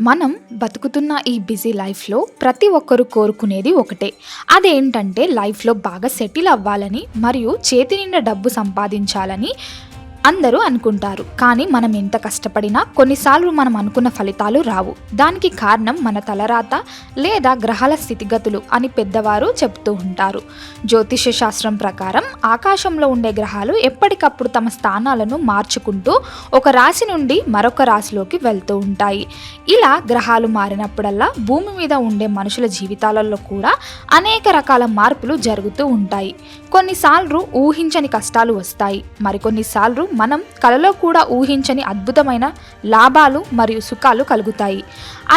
మనం బతుకుతున్న ఈ బిజీ లైఫ్లో ప్రతి ఒక్కరూ కోరుకునేది ఒకటే. అదేంటంటే లైఫ్లో బాగా సెటిల్ అవ్వాలని మరియు చేతి నిండా డబ్బు సంపాదించాలని అందరూ అనుకుంటారు. కానీ మనం ఎంత కష్టపడినా కొన్నిసార్లు మనం అనుకున్న ఫలితాలు రావు. దానికి కారణం మన తలరాత లేదా గ్రహాల స్థితిగతులు అని పెద్దవారు చెప్తూ ఉంటారు. జ్యోతిష శాస్త్రం ప్రకారం ఆకాశంలో ఉండే గ్రహాలు ఎప్పటికప్పుడు తమ స్థానాలను మార్చుకుంటూ ఒక రాశి నుండి మరొక రాశిలోకి వెళ్తూ ఉంటాయి. ఇలా గ్రహాలు మారినప్పుడల్లా భూమి మీద ఉండే మనుషుల జీవితాలలో కూడా అనేక రకాల మార్పులు జరుగుతూ ఉంటాయి. కొన్నిసార్లు ఊహించని కష్టాలు వస్తాయి. మరికొన్నిసార్లు మనం కలలో కూడా ఊహించని అద్భుతమైన లాభాలు మరియు సుఖాలు కలుగుతాయి.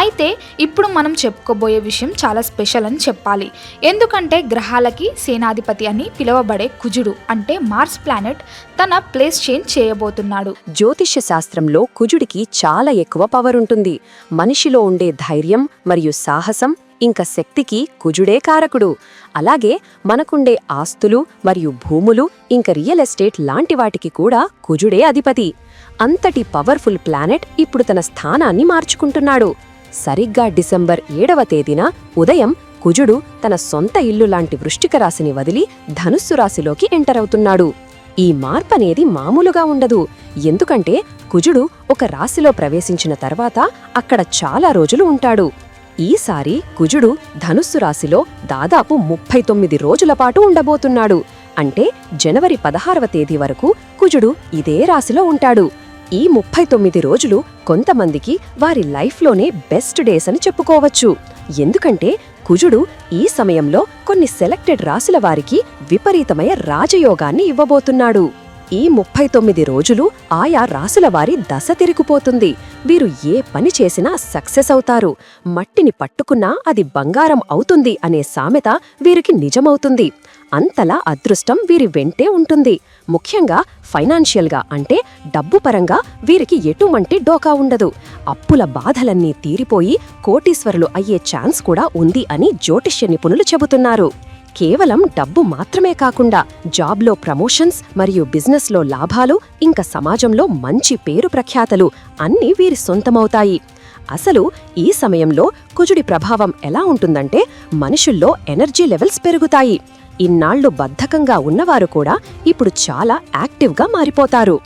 అయితే ఇప్పుడు మనం చెప్పుకోబోయే విషయం చాలా స్పెషల్ అని చెప్పాలి. ఎందుకంటే గ్రహాలకి సేనాధిపతి అని పిలువబడే కుజుడు అంటే మార్స్ ప్లానెట్ తన ప్లేస్ చేంజ్ చేయబోతున్నాడు. జ్యోతిష్య శాస్త్రంలో కుజుడికి చాలా ఎక్కువ పవర్ ఉంటుంది. మనిషిలో ఉండే ధైర్యం మరియు సాహసం ఇంక శక్తికి కుజుడే కారకుడు. అలాగే మనకుండే ఆస్తులు మరియు భూములు ఇంక రియల్ ఎస్టేట్ లాంటి వాటికి కూడా కుజుడే అధిపతి. అంతటి పవర్ఫుల్ ప్లానెట్ ఇప్పుడు తన స్థానాన్ని మార్చుకుంటున్నాడు. సరిగ్గా డిసెంబర్ ఏడవ తేదీన ఉదయం కుజుడు తన సొంత ఇల్లు లాంటి వృష్టిక రాశిని వదిలి ధనుస్సు రాశిలోకి ఎంటర్ అవుతున్నాడు. ఈ మార్పనేది మామూలుగా ఉండదు. ఎందుకంటే కుజుడు ఒక రాశిలో ప్రవేశించిన తర్వాత అక్కడ చాలా రోజులు ఉంటాడు. ఈసారి కుజుడు ధనుస్సు రాశిలో దాదాపు ముప్పై తొమ్మిది రోజుల పాటు ఉండబోతున్నాడు. అంటే జనవరి పదహారవ తేదీ వరకు కుజుడు ఇదే రాశిలో ఉంటాడు. ఈ ముప్పై తొమ్మిది రోజులు కొంతమందికి వారి లైఫ్లోనే బెస్ట్ డేస్ అని చెప్పుకోవచ్చు. ఎందుకంటే కుజుడు ఈ సమయంలో కొన్ని సెలెక్టెడ్ రాశుల వారికి విపరీతమైన రాజయోగాన్ని ఇవ్వబోతున్నాడు. ఈ ముప్పై తొమ్మిది రోజులు ఆయా రాశుల వారి దశ తిరిగిపోతుంది. వీరు ఏ పని చేసినా సక్సెస్ అవుతారు. మట్టిని పట్టుకున్నా అది బంగారం అవుతుంది అనే సామెత వీరికి నిజమవుతుంది. అంతలా అదృష్టం వీరి వెంటే ఉంటుంది. ముఖ్యంగా ఫైనాన్షియల్గా అంటే డబ్బు పరంగా వీరికి ఎటువంటి డోకా ఉండదు. అప్పుల బాధలన్నీ తీరిపోయి కోటీశ్వరులు అయ్యే ఛాన్స్ కూడా ఉంది అని జ్యోతిష్య నిపుణులు చెబుతున్నారు. కేవలం డబ్బు మాత్రమే కాకుండా జాబ్లో ప్రమోషన్స్ మరియు బిజినెస్లో లాభాలు ఇంకా సమాజంలో మంచి పేరు ప్రఖ్యాతలు అన్నీ వీరి సొంతమవుతాయి. అసలు ఈ సమయంలో కుజుడి ప్రభావం ఎలా ఉంటుందంటే మనుషుల్లో ఎనర్జీ లెవెల్స్ పెరుగుతాయి. ఇన్నాళ్ళు బద్ధకంగా ఉన్నవారు కూడా ఇప్పుడు చాలా యాక్టివ్గా మారిపోతారు.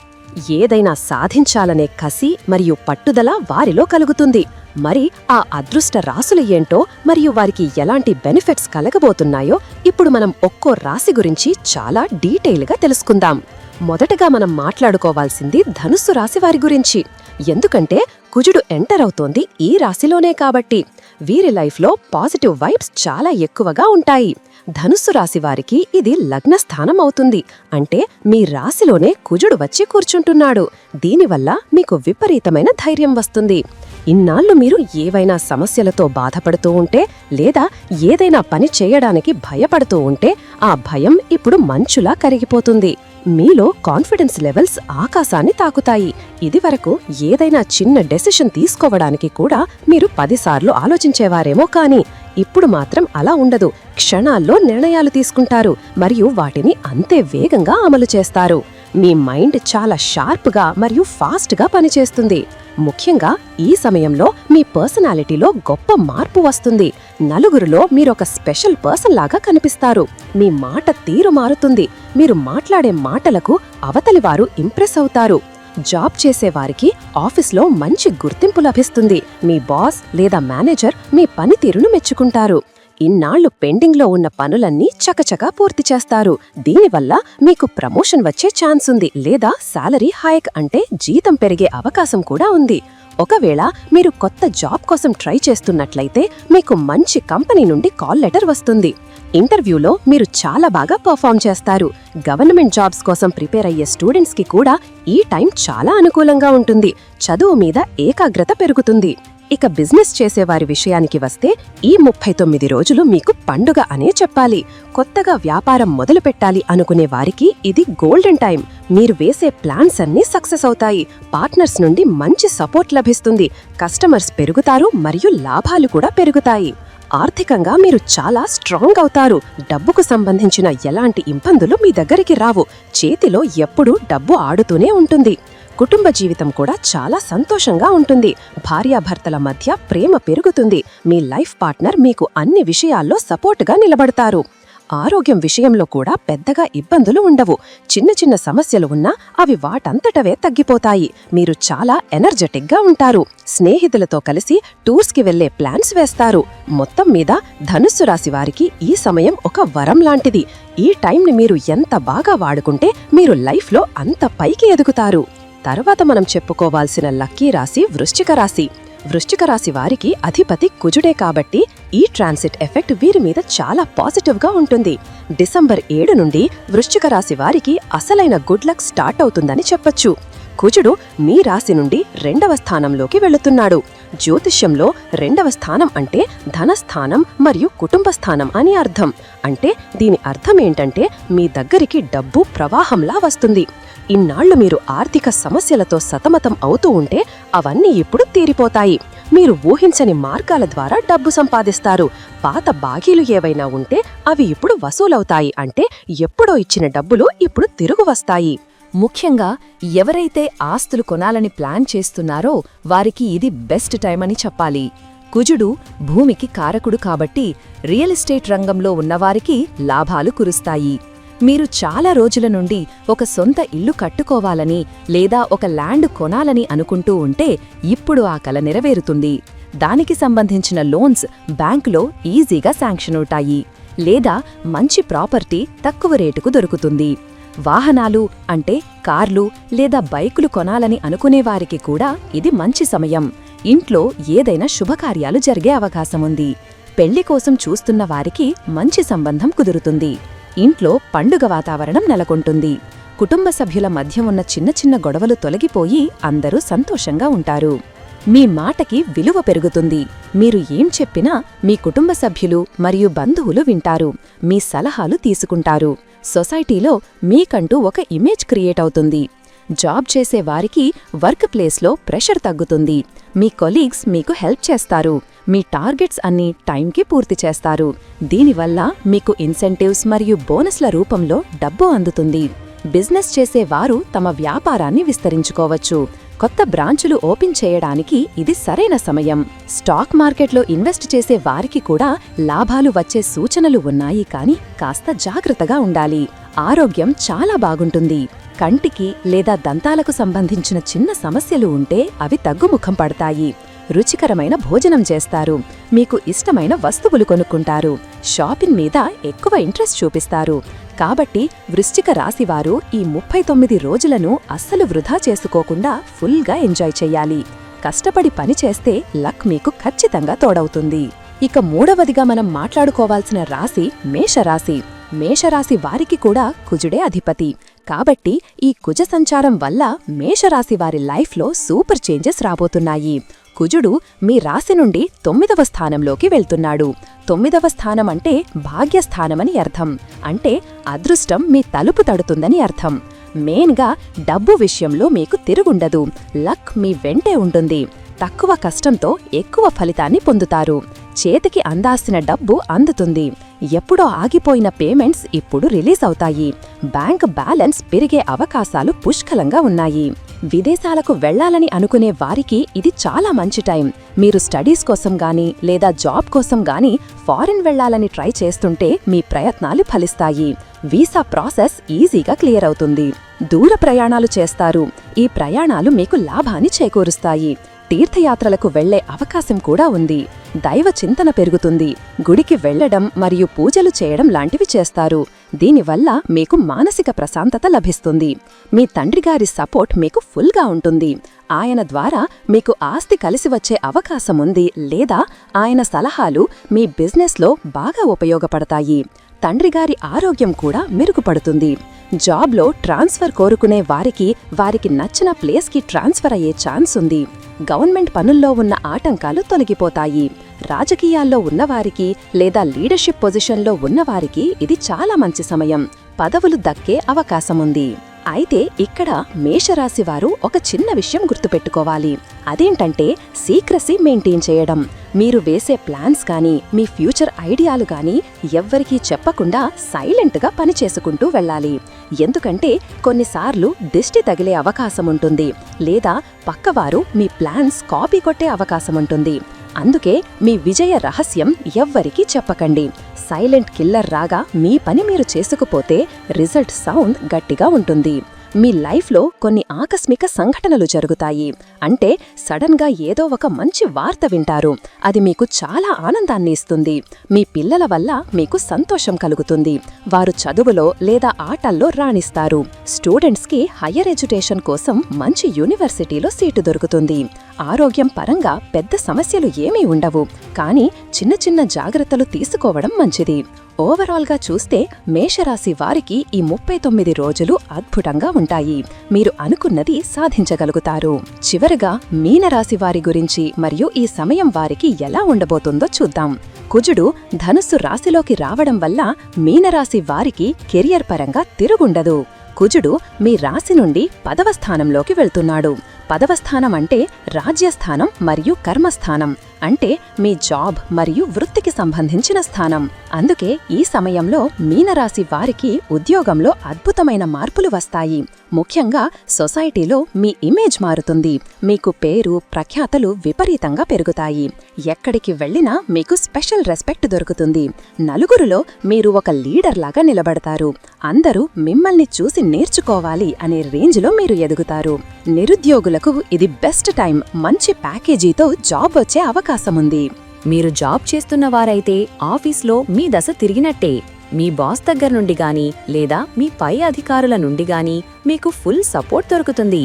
ఏదైనా సాధించాలనే కసి మరియు పట్టుదల వారిలో కలుగుతుంది. మరి ఆ అదృష్ట రాసులు ఏంటో మరియు వారికి ఎలాంటి బెనిఫిట్స్ కలగబోతున్నాయో ఇప్పుడు మనం ఒక్కో రాశి గురించి చాలా డీటెయిల్గా తెలుసుకుందాం. మొదటగా మనం మాట్లాడుకోవాల్సింది ధనుస్సు రాశి వారి గురించి. ఎందుకంటే కుజుడు ఎంటర్ అవుతోంది ఈ రాశిలోనే కాబట్టి. వీరి లైఫ్లో పాజిటివ్ వైబ్స్ చాలా ఎక్కువగా ఉంటాయి. ధనుస్సు రాశి వారికి ఇది లగ్న స్థానం అవుతుంది. అంటే మీ రాశిలోనే కుజుడు వచ్చి కూర్చుంటున్నాడు. దీనివల్ల మీకు విపరీతమైన ధైర్యం వస్తుంది. ఇన్నాళ్ళు మీరు ఏవైనా సమస్యలతో బాధపడుతూ ఉంటే లేదా ఏదైనా పని చేయడానికి భయపడుతూ ఉంటే ఆ భయం ఇప్పుడు మంచులా కరిగిపోతుంది. మీలో కాన్ఫిడెన్స్ లెవెల్స్ ఆకాశాన్ని తాకుతాయి. ఇదివరకు ఏదైనా చిన్న డెసిషన్ తీసుకోవడానికి కూడా మీరు పదిసార్లు ఆలోచించేవారేమో కానీ ఇప్పుడు మాత్రం అలా ఉండదు. క్షణాల్లో నిర్ణయాలు తీసుకుంటారు మరియు వాటిని అంతే వేగంగా అమలు చేస్తారు. మీ మైండ్ చాలా షార్ప్గా మరియు ఫాస్ట్గా పనిచేస్తుంది. ముఖ్యంగా ఈ సమయంలో మీ పర్సనాలిటీలో గొప్ప మార్పు వస్తుంది. నలుగురిలో మీరొక స్పెషల్ పర్సన్ లాగా కనిపిస్తారు. మీ మాట తీరు మారుతుంది. మీరు మాట్లాడే మాటలకు అవతలి వారు ఇంప్రెస్ అవుతారు. జాబ్ చేసేవారికి ఆఫీస్లో మంచి గుర్తింపు లభిస్తుంది. మీ బాస్ లేదా మేనేజర్ మీ పనితీరును మెచ్చుకుంటారు. ఇన్నాళ్ళు పెండింగ్లో ఉన్న పనులన్నీ చకచకా పూర్తి చేస్తారు. దీనివల్ల మీకు ప్రమోషన్ వచ్చే ఛాన్స్ ఉంది లేదా శాలరీ హైక్ అంటే జీతం పెరిగే అవకాశం కూడా ఉంది. ఒకవేళ మీరు కొత్త జాబ్ కోసం ట్రై చేస్తున్నట్లయితే మీకు మంచి కంపెనీ నుండి కాల్ లెటర్ వస్తుంది. ఇంటర్వ్యూలో మీరు చాలా బాగా పర్ఫామ్ చేస్తారు. గవర్నమెంట్ జాబ్స్ కోసం ప్రిపేర్ అయ్యే స్టూడెంట్స్కి కూడా ఈ టైం చాలా అనుకూలంగా ఉంటుంది. చదువు మీద ఏకాగ్రత పెరుగుతుంది. ఇక బిజినెస్ చేసేవారి విషయానికి వస్తే ఈ ముప్పై తొమ్మిది రోజులు మీకు పండుగ అనే చెప్పాలి. కొత్తగా వ్యాపారం మొదలు పెట్టాలి అనుకునే వారికి ఇది గోల్డెన్ టైం. మీరు వేసే ప్లాన్స్ అన్నీ సక్సెస్ అవుతాయి. పార్ట్నర్స్ నుండి మంచి సపోర్ట్ లభిస్తుంది. కస్టమర్స్ పెరుగుతారు మరియు లాభాలు కూడా పెరుగుతాయి. ఆర్థికంగా మీరు చాలా స్ట్రాంగ్ అవుతారు. డబ్బుకు సంబంధించిన ఎలాంటి ఇబ్బందులు మీ దగ్గరికి రావు. చేతిలో ఎప్పుడూ డబ్బు ఆడుతూనే ఉంటుంది. కుటుంబ జీవితం కూడా చాలా సంతోషంగా ఉంటుంది. భార్యాభర్తల మధ్య ప్రేమ పెరుగుతుంది. మీ లైఫ్ పార్ట్నర్ మీకు అన్ని విషయాల్లో సపోర్ట్గా నిలబడతారు. ఆరోగ్యం విషయంలో కూడా పెద్దగా ఇబ్బందులు ఉండవు. చిన్న చిన్న సమస్యలు ఉన్నా అవి వాటంతటవే తగ్గిపోతాయి. మీరు చాలా ఎనర్జెటిక్గా ఉంటారు. స్నేహితులతో కలిసి టూర్స్కి వెళ్ళే ప్లాన్స్ వేస్తారు. మొత్తం మీద ధనుస్సు రాశి వారికి ఈ సమయం ఒక వరం లాంటిది. ఈ టైంని మీరు ఎంత బాగా వాడుకుంటే మీరు లైఫ్లో అంత పైకి ఎదుగుతారు. తర్వాత మనం చెప్పుకోవాల్సిన లక్కీ రాశి వృశ్చిక రాశి. వృశ్చిక రాశి వారికి అధిపతి కుజుడే కాబట్టి ఈ ట్రాన్సిట్ ఎఫెక్ట్ వీరి మీద చాలా పాజిటివ్గా ఉంటుంది. డిసెంబర్ ఏడు నుండి వృశ్చిక రాశి వారికి అసలైన గుడ్ లక్ స్టార్ట్ అవుతుందని చెప్పొచ్చు. కుజుడు మీ రాశి నుండి రెండవ స్థానంలోకి వెళుతున్నాడు. జ్యోతిష్యంలో రెండవ స్థానం అంటే ధనస్థానం మరియు కుటుంబ స్థానం అని అర్థం. అంటే దీని అర్థం ఏంటంటే మీ దగ్గరికి డబ్బు ప్రవాహంలా వస్తుంది. ఇన్నాళ్ళు మీరు ఆర్థిక సమస్యలతో సతమతం అవుతూ ఉంటే అవన్నీ ఇప్పుడు తీరిపోతాయి. మీరు ఊహించని మార్గాల ద్వారా డబ్బు సంపాదిస్తారు. పాత బాకీలు ఏవైనా ఉంటే అవి ఇప్పుడు వసూలవుతాయి. అంటే ఎప్పుడో ఇచ్చిన డబ్బులు ఇప్పుడు తిరుగు వస్తాయి. ముఖ్యంగా ఎవరైతే ఆస్తులు కొనాలని ప్లాన్ చేస్తున్నారో వారికి ఇది బెస్ట్ టైం అని చెప్పాలి. కుజుడు భూమికి కారకుడు కాబట్టి రియల్ ఎస్టేట్ రంగంలో ఉన్నవారికి లాభాలు కురుస్తాయి. మీరు చాలా రోజుల నుండి ఒక సొంత ఇల్లు కట్టుకోవాలని లేదా ఒక ల్యాండ్ కొనాలని అనుకుంటూ ఉంటే ఇప్పుడు ఆ కల నెరవేరుతుంది. దానికి సంబంధించిన లోన్స్ బ్యాంకులో ఈజీగా శాంక్షన్ అవుతాయి. లేదా మంచి ప్రాపర్టీ తక్కువ రేటుకు దొరుకుతుంది. వాహనాలు అంటే కార్లు లేదా బైకులు కొనాలని అనుకునేవారికి కూడా ఇది మంచి సమయం. ఇంట్లో ఏదైనా శుభకార్యాలు జరిగే అవకాశముంది పెళ్ళి కోసం చూస్తున్న వారికి మంచి సంబంధం కుదురుతుంది. ఇంట్లో పండుగ వాతావరణం నెలకొంటుంది. కుటుంబ సభ్యుల మధ్య ఉన్న చిన్న చిన్న గొడవలు తొలగిపోయి అందరూ సంతోషంగా ఉంటారు. మీ మాటకి విలువ పెరుగుతుంది. మీరు ఏం చెప్పినా మీ కుటుంబ సభ్యులు మరియు బంధువులు వింటారు. మీ సలహాలు తీసుకుంటారు. సొసైటీలో మీకంటూ ఒక ఇమేజ్ క్రియేట్ అవుతుంది. జాబ్ చేసే వారికి వర్క్ ప్లేస్లో ప్రెషర్ తగ్గుతుంది. మీ కొలీగ్స్ మీకు హెల్ప్ చేస్తారు. మీ టార్గెట్స్ అన్ని టైంకి పూర్తి చేస్తారు. దీనివల్ల మీకు ఇన్సెంటివ్స్ మరియు బోనస్ల రూపంలో డబ్బు అందుతుంది. బిజినెస్ చేసే వారు తమ వ్యాపారాన్ని విస్తరించుకోవచ్చు. కొత్త బ్రాంచులు ఓపెన్ చేయడానికి ఇది సరైన సమయం. స్టాక్ మార్కెట్లో ఇన్వెస్ట్ చేసే వారికి కూడా లాభాలు వచ్చే సూచనలు ఉన్నాయి కానీ కాస్త జాగ్రత్తగా ఉండాలి. ఆరోగ్యం చాలా బాగుంటుంది. కంటికి లేదా దంతాలకు సంబంధించిన చిన్న సమస్యలు ఉంటే అవి తగ్గుముఖం పడతాయి. రుచికరమైన భోజనం చేస్తారు. మీకు ఇష్టమైన వస్తువులు కొనుక్కుంటారు. షాపింగ్ మీద ఎక్కువ ఇంట్రెస్ట్ చూపిస్తారు. కాబట్టి వృశ్చిక రాశివారు ఈ ముప్పై తొమ్మిది రోజులను అస్సలు వృధా చేసుకోకుండా ఫుల్గా ఎంజాయ్ చెయ్యాలి కష్టపడి పనిచేస్తే లక్ మీకు ఖచ్చితంగా తోడవుతుంది. ఇక మూడవదిగా మనం మాట్లాడుకోవాల్సిన రాశి మేషరాశి. మేషరాశి వారికి కూడా కుజుడే అధిపతి. కాబట్టి ఈ కుజ సంచారం వల్ల మేషరాశి వారి లైఫ్లో సూపర్ చేంజెస్ రాబోతున్నాయి. కుజుడు మీ రాశి నుండి తొమ్మిదవ స్థానంలోకి వెళ్తున్నాడు. తొమ్మిదవ స్థానం అంటే భాగ్యస్థానమని అర్థం. అంటే అదృష్టం మీ తలుపు తడుతుందని అర్థం. మెయిన్గా డబ్బు విషయంలో మీకు తిరుగుండదు. లక్ మీ వెంటే ఉంటుంది. తక్కువ కష్టంతో ఎక్కువ ఫలితాన్ని పొందుతారు. చేతికి అందాల్సిన డబ్బు అందుతుంది. ఎప్పుడో ఆగిపోయిన పేమెంట్స్ ఇప్పుడు రిలీజ్ అవుతాయి. బ్యాంక్ బ్యాలెన్స్ పెరిగే అవకాశాలు పుష్కలంగా ఉన్నాయి. విదేశాలకు వెళ్ళాలని అనుకునే వారికి ఇది చాలా మంచి టైం. మీరు స్టడీస్ కోసం గాని లేదా జాబ్ కోసం గాని ఫారిన్ వెళ్ళాలని ట్రై చేస్తుంటే మీ ప్రయత్నాలు ఫలిస్తాయి. వీసా ప్రాసెస్ ఈజీగా క్లియర్ అవుతుంది. దూర ప్రయాణాలు చేస్తారు. ఈ ప్రయాణాలు మీకు లాభాన్ని చేకూరుస్తాయి. తీర్థయాత్రలకు వెళ్ళే అవకాశం కూడా ఉంది. దైవ చింతన పెరుగుతుంది. గుడికి వెళ్ళడం మరియు పూజలు చేయడం లాంటివి చేస్తారు. దీనివల్ల మీకు మానసిక ప్రశాంతత లభిస్తుంది. మీ తండ్రిగారి సపోర్ట్ మీకు ఫుల్గా ఉంటుంది. ఆయన ద్వారా మీకు ఆస్తి కలిసి వచ్చే అవకాశముంది లేదా ఆయన సలహాలు మీ బిజినెస్లో బాగా ఉపయోగపడతాయి. తండ్రిగారి ఆరోగ్యం కూడా మెరుగుపడుతుంది. జాబ్లో ట్రాన్స్ఫర్ కోరుకునే వారికి వారికి నచ్చిన ప్లేస్కి ట్రాన్స్ఫర్ అయ్యే ఛాన్స్ ఉంది. గవర్నమెంట్ పనుల్లో ఉన్న ఆటంకాలు తొలగిపోతాయి. రాజకీయాల్లో ఉన్నవారికి లేదా లీడర్షిప్ పొజిషన్లో ఉన్నవారికి ఇది చాలా మంచి సమయం. పదవులు దక్కే అవకాశముంది. అయితే ఇక్కడ మేషరాశి వారు ఒక చిన్న విషయం గుర్తుపెట్టుకోవాలి. అదేంటంటే సీక్రసీ మెయింటైన్ చేయడం. మీరు వేసే ప్లాన్స్ కానీ మీ ఫ్యూచర్ ఐడియాలు కానీ ఎవ్వరికీ చెప్పకుండా సైలెంట్గా పనిచేసుకుంటూ వెళ్ళాలి. ఎందుకంటే కొన్నిసార్లు దిష్టి తగిలే అవకాశం ఉంటుంది. లేదా పక్కవారు మీ ప్లాన్స్ కాపీ కొట్టే అవకాశం ఉంటుంది. అందుకే మీ విజయ రహస్యం ఎవ్వరికీ చెప్పకండి. సైలెంట్ కిల్లర్ రాగా మీ పని మీరు చేసుకుపోతే రిజల్ట్ సౌండ్ గట్టిగా ఉంటుంది. మీ లైఫ్లో కొన్ని ఆకస్మిక సంఘటనలు జరుగుతాయి. అంటే సడన్గా ఏదో ఒక మంచి వార్త వింటారు. అది మీకు చాలా ఆనందాన్ని ఇస్తుంది. మీ పిల్లల వల్ల మీకు సంతోషం కలుగుతుంది. వారు చదువులో లేదా ఆటల్లో రాణిస్తారు. స్టూడెంట్స్కి హయ్యర్ ఎడ్యుకేషన్ కోసం మంచి యూనివర్సిటీలో సీటు దొరుకుతుంది. ఆరోగ్యం పరంగా పెద్ద సమస్యలు ఏమీ ఉండవు. కానీ చిన్న చిన్న జాగ్రత్తలు తీసుకోవడం మంచిది. ఓవరాల్గా చూస్తే మేషరాశి వారికి ఈ ముప్పై తొమ్మిది రోజులు అద్భుతంగా ఉంటాయి. మీరు అనుకున్నది సాధించగలుగుతారు. చివరగా మీనరాశి వారి గురించి మరియు ఈ సమయం వారికి ఎలా ఉండబోతుందో చూద్దాం. కుజుడు ధనుస్సు రాశిలోకి రావడం వల్ల మీనరాశి వారికి కెరియర్ పరంగా తిరుగుండదు. కుజుడు మీ రాశి నుండి పదవ స్థానంలోకి వెళ్తున్నాడు. పదవ స్థానం అంటే రాజ్యస్థానం మరియు కర్మస్థానం. అంటే మీ జాబ్ మరియు వృత్తికి సంబంధించిన స్థానం. అందుకే ఈ సమయంలో మీనరాశి వారికి ఉద్యోగంలో అద్భుతమైన మార్పులు వస్తాయి. ముఖ్యంగా సొసైటీలో మీ ఇమేజ్ మారుతుంది. మీకు పేరు ప్రఖ్యాతలు విపరీతంగా పెరుగుతాయి. ఎక్కడికి వెళ్ళినా మీకు స్పెషల్ రెస్పెక్ట్ దొరుకుతుంది. నలుగురులో మీరు ఒక లీడర్ లాగా నిలబడతారు. అందరూ మిమ్మల్ని చూసి నేర్చుకోవాలి అనే రేంజ్లో మీరు ఎదుగుతారు. నిరుద్యోగులకు ఇది బెస్ట్ టైం మంచి ప్యాకేజీతో జాబ్ వచ్చే అవకాశం అవకాశముంది మీరు జాబ్ చేస్తున్న వారైతే ఆఫీస్లో మీ దశ తిరిగినట్టే. మీ బాస్ దగ్గర నుండి గాని లేదా మీ పై అధికారుల నుండి గాని మీకు ఫుల్ సపోర్ట్ దొరుకుతుంది.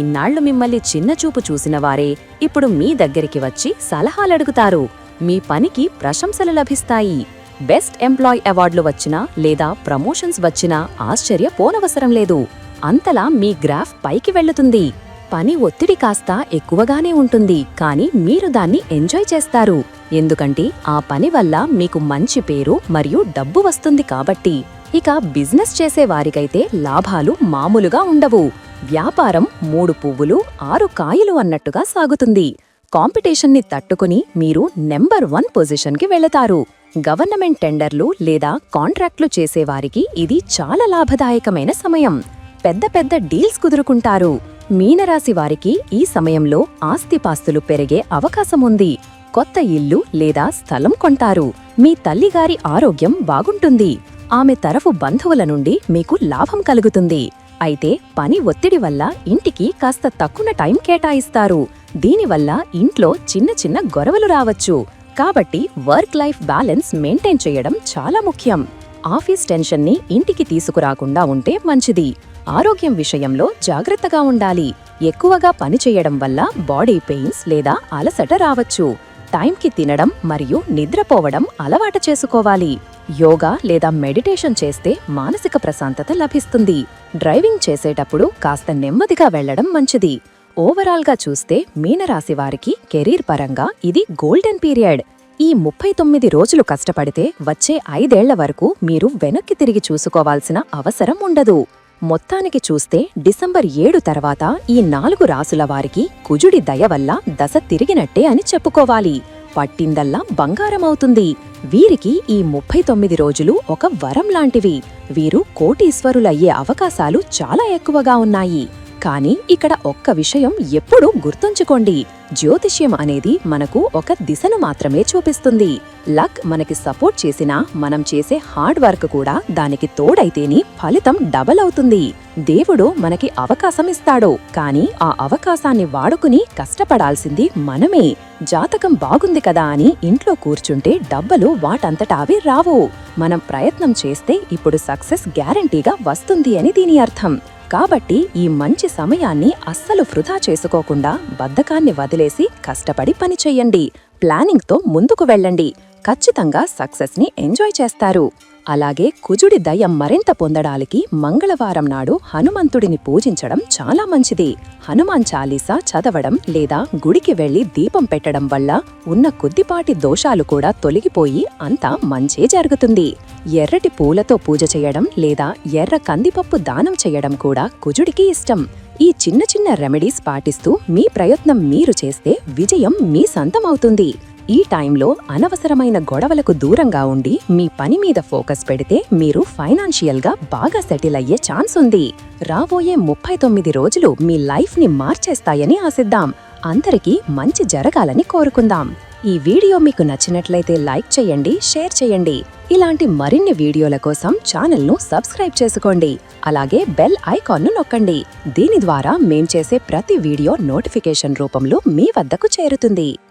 ఇన్నాళ్ళు మిమ్మల్ని చిన్నచూపు చూసిన వారే ఇప్పుడు మీ దగ్గరికి వచ్చి సలహాలడుగుతారు మీ పనికి ప్రశంసలు లభిస్తాయి. బెస్ట్ ఎంప్లాయ్ అవార్డులు వచ్చినా లేదా ప్రమోషన్స్ వచ్చినా ఆశ్చర్య పోనవసరం లేదు. అంతలా మీ గ్రాఫ్ పైకి వెళ్ళుతుంది పని ఒత్తిడి కాస్త ఎక్కువగానే ఉంటుంది కానీ మీరు దాన్ని ఎంజాయ్ చేస్తారు. ఎందుకంటే ఆ పని వల్ల మీకు మంచి పేరు మరియు డబ్బు వస్తుంది కాబట్టి. ఇక బిజినెస్ చేసే వారికైతే లాభాలు మామూలుగా ఉండవు. వ్యాపారం మూడు పువ్వులు ఆరు కాయలు అన్నట్టుగా సాగుతుంది. కాంపిటీషన్ని తట్టుకుని మీరు నెంబర్ వన్ పొజిషన్కి వెళతారు. గవర్నమెంట్ టెండర్లు లేదా కాంట్రాక్ట్లు చేసేవారికి ఇది చాలా లాభదాయకమైన సమయం. పెద్ద పెద్ద డీల్స్ కుదురుకుంటారు. మీనరాశి వారికి ఈ సమయంలో ఆస్తిపాస్తులు పెరిగే అవకాశముంది. కొత్త ఇల్లు లేదా స్థలం కొంటారు. మీ తల్లిగారి ఆరోగ్యం బాగుంటుంది. ఆమె తరఫు బంధువుల నుండి మీకు లాభం కలుగుతుంది. అయితే పని ఒత్తిడి వల్ల ఇంటికి కాస్త తక్కువ టైం కేటాయిస్తారు. దీనివల్ల ఇంట్లో చిన్న చిన్న గొడవలు రావచ్చు. కాబట్టి వర్క్ లైఫ్ బ్యాలెన్స్ మెయింటైన్ చేయడం చాలా ముఖ్యం. ఆఫీస్ టెన్షన్ని ఇంటికి తీసుకురాకుండా ఉంటే మంచిది. ఆరోగ్యం విషయంలో జాగ్రత్తగా ఉండాలి. ఎక్కువగా పని చేయడం వల్ల బాడీ పెయిన్స్ లేదా అలసట రావచ్చు. టైంకి తినడం మరియు నిద్రపోవడం అలవాటు చేసుకోవాలి. యోగా లేదా మెడిటేషన్ చేస్తే మానసిక ప్రశాంతత లభిస్తుంది. డ్రైవింగ్ చేసేటప్పుడు కాస్త నెమ్మదిగా వెళ్ళడం మంచిది. ఓవరాల్గా చూస్తే మీనరాశి వారికి కెరీర్ పరంగా ఇది గోల్డెన్ పీరియడ్. ఈ ముప్పై తొమ్మిది రోజులు కష్టపడితే వచ్చే ఐదేళ్ళ వరకు మీరు వెనక్కి తిరిగి చూసుకోవాల్సిన అవసరం ఉండదు. మొత్తానికి చూస్తే డిసెంబర్ ఏడు తర్వాత ఈ నాలుగు రాసుల వారికి కుజుడి దయ వల్ల దశ తిరిగినట్టే అని చెప్పుకోవాలి. పట్టిందల్లా బంగారమవుతుంది. వీరికి ఈ ముప్పై తొమ్మిది రోజులు ఒక వరం లాంటివి. వీరు కోటీశ్వరులయ్యే అవకాశాలు చాలా ఎక్కువగా ఉన్నాయి. కానీ ఇక్కడ ఒక్క విషయం ఎప్పుడూ గుర్తుంచుకోండి. జ్యోతిష్యం అనేది మనకు ఒక దిశను మాత్రమే చూపిస్తుంది. లక్ మనకి సపోర్ట్ చేసినా మనం చేసే హార్డ్ వర్క్ కూడా దానికి తోడైతేనే ఫలితం డబల్ అవుతుంది. దేవుడు మనకి అవకాశం ఇస్తాడు. కానీ ఆ అవకాశాన్ని వాడుకుని కష్టపడాల్సింది మనమే. జాతకం బాగుంది కదా అని ఇంట్లో కూర్చుంటే డబ్బలు వాటంతటా అవి రావు. మనం ప్రయత్నం చేస్తే ఇప్పుడు సక్సెస్ గ్యారంటీగా వస్తుంది అని దీని అర్థం. కాబట్టి ఈ మంచి సమయాన్ని అస్సలు వృధా చేసుకోకుండా బద్ధకాన్ని వదిలేసి కష్టపడి పని చెయ్యండి. ప్లానింగ్తో ముందుకు వెళ్ళండి. ఖచ్చితంగా సక్సెస్ని ఎంజాయ్ చేస్తారు. అలాగే కుజుడి దయం మరింత పొందడానికి మంగళవారం నాడు హనుమంతుడిని పూజించడం చాలా మంచిది. హనుమాన్ చాలీసా చదవడం లేదా గుడికి వెళ్ళి దీపం పెట్టడం వల్ల ఉన్న కొద్దిపాటి దోషాలు కూడా తొలగిపోయి అంతా మంచే జరుగుతుంది. ఎర్రటి పూలతో పూజ చేయడం లేదా ఎర్ర కందిపప్పు దానం చేయడం కూడా కుజుడికి ఇష్టం. ఈ చిన్న చిన్న రెమెడీస్ పాటిస్తూ మీ ప్రయత్నం మీరు చేస్తే విజయం మీ సొంతమవుతుంది. ఈ టైంలో అనవసరమైన గొడవలకు దూరంగా ఉండి మీ పని మీద ఫోకస్ పెడితే మీరు ఫైనాన్షియల్గా బాగా సెటిల్ అయ్యే ఛాన్స్ ఉంది. రాబోయే ముప్పై తొమ్మిది రోజులు మీ లైఫ్ని మార్చేస్తాయని ఆశిద్దాం. అందరికీ మంచి జరగాలని కోరుకుందాం. ఈ వీడియో మీకు నచ్చినట్లయితే లైక్ చేయండి షేర్ చేయండి. ఇలాంటి మరిన్ని వీడియోల కోసం ఛానల్ను సబ్స్క్రైబ్ చేసుకోండి. అలాగే బెల్ ఐకాన్ను నొక్కండి. దీని ద్వారా మేం చేసే ప్రతి వీడియో నోటిఫికేషన్ రూపంలో మీ వద్దకు చేరుతుంది.